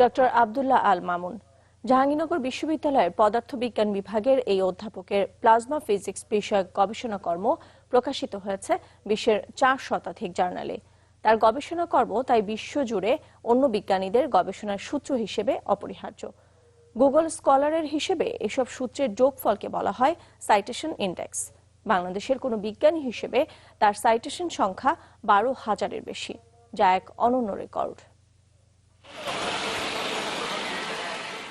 Doctor Abdullah Al Mamun. Jahangirnagar বিশ্ববিদ্যালয়ের পদার্থবিজ্ঞান বিভাগের এই অধ্যাপকের প্লাজমা ফিজিক্স বিষয়ক গবেষণা কর্ম প্রকাশিত হয়েছে বিশ্বের চার শতাধিক জার্নালে। তার গবেষণা কর্ম তাই বিশ্বজুড়ে অন্য বিজ্ঞানীদের গবেষণার সূত্র হিসেবে অপরিহার্য। গুগল স্কলারের হিসেবে এসব সূত্রের যোগফলকে বলা হয় সাইটেশন ইন্ডেক্স। বাংলাদেশের কোনো বিজ্ঞানী হিসেবে তার সাইটেশন সংখ্যা বারো হাজারের বেশি, যা এক অনন্য রেকর্ড।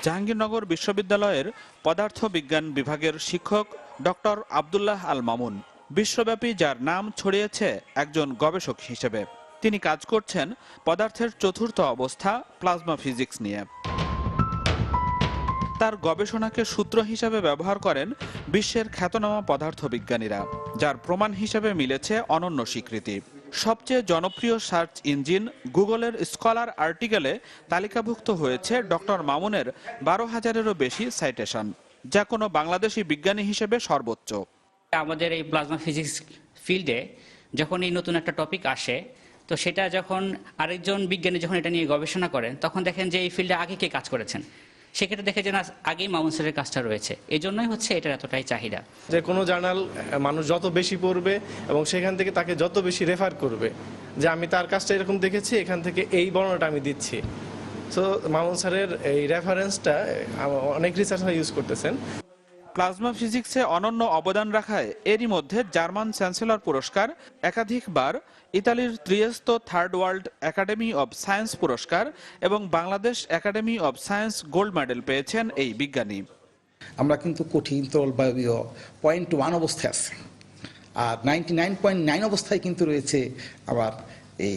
জাহাঙ্গীরনগর বিশ্ববিদ্যালয়ের পদার্থ বিজ্ঞান বিভাগের শিক্ষক ডক্টর আবদুল্লাহ আল মামুন। বিশ্বব্যাপী যার নাম ছড়িয়েছে একজন গবেষক হিসেবে। তিনি কাজ করছেন পদার্থের চতুর্থ অবস্থা, প্লাজমা ফিজিক্স নিয়ে। তার গবেষণাকে সূত্র হিসাবে ব্যবহার করেন বিশ্বের খ্যাতনামা পদার্থবিজ্ঞানীরা, যার প্রমাণ হিসেবে মিলেছে অনন্য স্বীকৃতি। সবচেয়ে জনপ্রিয় সার্চ ইঞ্জিন গুগলের স্কলার আর্টিকেলে তালিকাভুক্ত হয়েছে ডক্টর মামুনের বারো হাজারেরও বেশি সাইটেশন, যা কোনো বাংলাদেশি বিজ্ঞানী হিসেবে সর্বোচ্চ। আমাদের এই প্লাজমা ফিজিক্স ফিল্ডে যখন এই নতুন একটা টপিক আসে, তো সেটা যখন আরেকজন বিজ্ঞানী যখন এটা নিয়ে গবেষণা করেন, তখন দেখেন যে এই ফিল্ডে আগে কে কাজ করেছেন? সেক্ষেত্রে দেখে যে না আগেই মামুনসেরের কাজটা রয়েছে। এই জন্যই হচ্ছে এটার এতটাই চাহিদা। যে কোনো জার্নাল মানুষ যত বেশি পড়বে এবং সেখান থেকে তাকে যত বেশি রেফার করবে, যে আমি তার কাজটা এরকম দেখেছি, এখান থেকে এই বর্ণনাটা আমি দিচ্ছি। সো মামুন স্যারের এই রেফারেন্সটা অনেক রিসার্চার ইউজ করতেছেন। প্লাজমা ফিজিক্সে অনন্য অবদান রাখায় এরই মধ্যে জার্মান চ্যান্সেলর পুরস্কার, একাধিকবার ইতালির Trieste third world academy of science পুরস্কার এবং Bangladesh academy of science gold medal পেয়েছেন এই বিজ্ঞানী। আমরা কিন্তু কঠিন তরল বায়বীয় পয়েন্ট ওয়ান অবস্থায় আছে। আর নাইনটি নাইন পয়েন্ট নাইন অবস্থায় কিন্তু রয়েছে আবার এই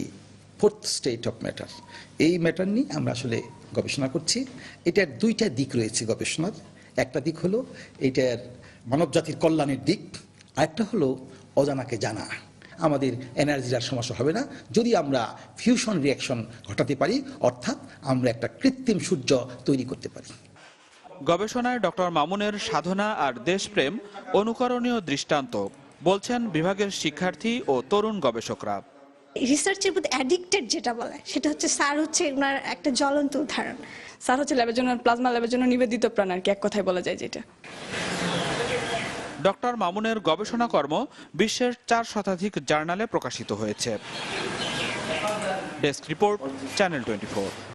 ফোর্থ স্টেট অফ ম্যাটার এই ম্যাটার নিয়ে আমরা আসলে গবেষণা করছি। এটার দুইটা দিক রয়েছে গবেষণার। একটা দিক হলো এটার মানবজাতির কল্যাণের দিক, আরেকটা হলো অজানাকে জানা। আমাদের এনার্জির আর সমস্যা হবে না। যদি আমরা ফিউশন রিয়াকশন ঘটাতে পারি, অর্থাৎ আমরা একটা কৃত্রিম সূর্য তৈরি করতে পারি। গবেষণায় ডক্টর মামুনের সাধনা আর দেশপ্রেম অনুকরণীয় দৃষ্টান্ত, বলছেন বিভাগের শিক্ষার্থী ও তরুণ গবেষকরা। রিসার্চের মধ্যে অ্যাডিক্টেড যেটা বলে সেটা হচ্ছে স্যার হচ্ছে ওনার একটা জ্বলন্ত উদাহরণ। স্যার হচ্ছে ল্যাবের জন্য প্লাজমা ল্যাবের জন্য নিবেদিত প্রাণ আর কি এক কথায় বলা যায় যেটা। ডক্টর মামুনের গবেষণা কর্ম বিশ্বের চার শতাধিক জার্নালে প্রকাশিত হয়েছে। Desk report channel twenty